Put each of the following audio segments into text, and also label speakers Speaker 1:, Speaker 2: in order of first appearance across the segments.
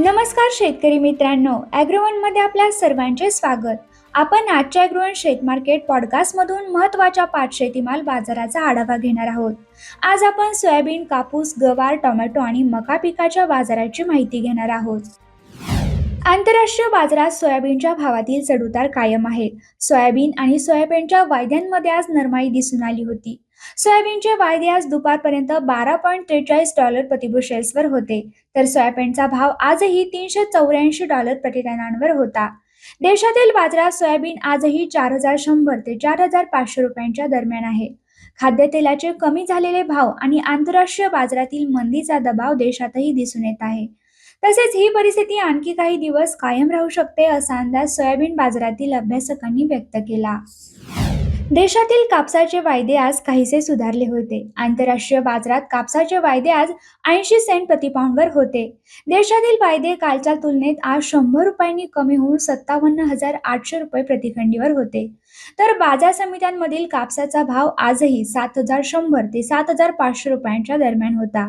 Speaker 1: नमस्कार शेतकरी मित्रांनो ॲग्रोवनमध्ये आपल्या सर्वांचे स्वागत. आपण आजच्या ॲग्रोवन शेत मार्केट पॉडकास्टमधून महत्त्वाच्या पाच शेतीमाल बाजाराचा आढावा घेणार आहोत. आज आपण सोयाबीन कापूस गवार टोमॅटो आणि मका पिकाच्या बाजाराची माहिती घेणार आहोत. आंतरराष्ट्रीय बाजारात सोयाबीनच्या भावातील चढउतार कायम आहे. सोयाबीन आणि सोयाबीनच्या वायद्यांमध्ये आज नरमाई दिसून आली होती. सोयाबीनचे वायदे आज दुपारपर्यंत बारा पॉईंट त्रेचाळीस डॉलर प्रतिबुशेल्सवर होते. तर सोयाबीनचा भाव आजही तीनशे चौऱ्याऐंशी डॉलर प्रतिटनांवर होता. देशातील बाजारात सोयाबीन आजही चार हजार शंभर ते चार हजार पाचशे रुपयांच्या दरम्यान आहे. खाद्यतेलाचे कमी झालेले भाव आणि आंतरराष्ट्रीय बाजारातील मंदीचा दबाव देशातही दिसून येत आहे. तसेच ही परिस्थिती आणखी काही दिवस कायम राहू शकते असा अंदाज सोयाबीन बाजारातील अभ्यासकांनी व्यक्त केला. देशातील कापसाचे वायदे आज काहीसे सुधारले होते. आंतरराष्ट्रीय बाजारात कापसाचे वायदे आज ऐंशी सेंट प्रतिपाऊंडवर होते. देशातील वायदे कालच्या तुलनेत आज शंभर रुपयांनी कमी होऊन सत्तावन्न हजार आठशे रुपये प्रतिखंडीवर होते. तर बाजार समित्यांमधील कापसाचा भाव आजही सात हजार शंभर ते सात हजार पाचशे रुपयांच्या दरम्यान होता.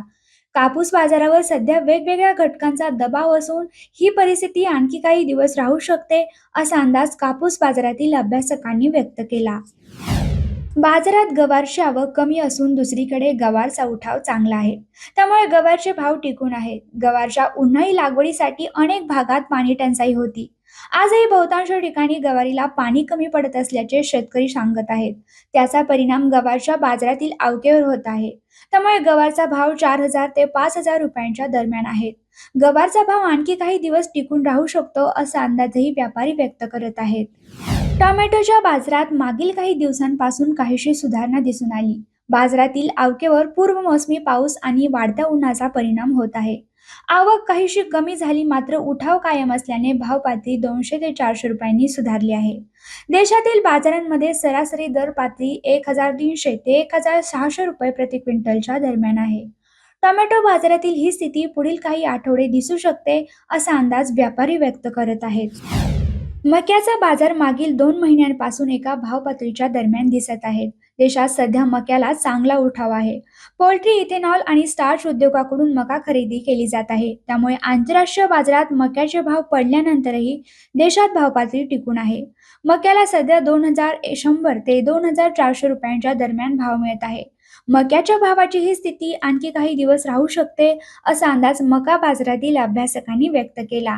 Speaker 1: कापूस बाजारावर सध्या वेगवेगळ्या घटकांचा दबाव असून ही परिस्थिती आणखी काही दिवस राहू शकते असा अंदाज कापूस बाजारातील अभ्यासकांनी व्यक्त केला. बाजारात गवारची आवक कमी असून दुसरीकडे गवारचा उठाव चांगला आहे. त्यामुळे गवारचे भाव टिकून आहेत. गवारच्या उन्हाळी लागवडीसाठी अनेक भागात पाणी टंचाई होती. आजही बहुतांश ठिकाणी गवारीला पाणी कमी पडत असल्याचे शेतकरी सांगत आहेत. त्याचा परिणाम गवारच्या बाजारातील आवकेवर होत आहे. त्यामुळे गवारचा भाव चार हजार ते पाच हजार रुपयांच्या दरम्यान आहेत गवारचा भाव आणखी काही दिवस टिकून राहू शकतो असा अंदाजही व्यापारी व्यक्त करत आहेत. टोमॅटोच्या बाजारात मागील काही दिवसांपासून काहीशी सुधारणा दिसून आली. बाजारातील आवकेवर पूर्व मोसमी पाऊस आणि वाढत्या उन्हाचा परिणाम होत आहे. आवक काहीशी कमी झाली मात्र उठाव कायम असल्याने भाव पातळी दोनशे ते चारशे रुपयांनी सुधारली आहे. देशातील बाजारांमध्ये सरासरी दर पातळी एक हजार तीनशे ते एक हजार सहाशे रुपये प्रति क्विंटलच्या दरम्यान आहे. टोमॅटो बाजारातील ही स्थिती पुढील काही आठवडे दिसू शकते असा अंदाज व्यापारी व्यक्त करत आहेत. मक्याचा बाजार मागील दोन महिन्यांपासून एका भावपातळीच्या दरम्यान दिसत आहेत देशात सध्या मक्याला चांगला उठाव आहे. पोल्ट्री इथेनॉल आणि स्टार्च उद्योगाकडून मका खरेदी केली जात आहे. त्यामुळे आंतरराष्ट्रीय बाजारात मक्याचे भाव पडल्यानंतरही देशात भावपातळी टिकून आहे. मक्याला सध्या दोन हजार शंभर ते दोन हजार चारशे रुपयांच्या दरम्यान भाव मिळत आहे. मक्याच्या भावाची ही स्थिती आणखी काही दिवस राहू शकते असा अंदाज मका बाजारातील अभ्यासकांनी व्यक्त केला.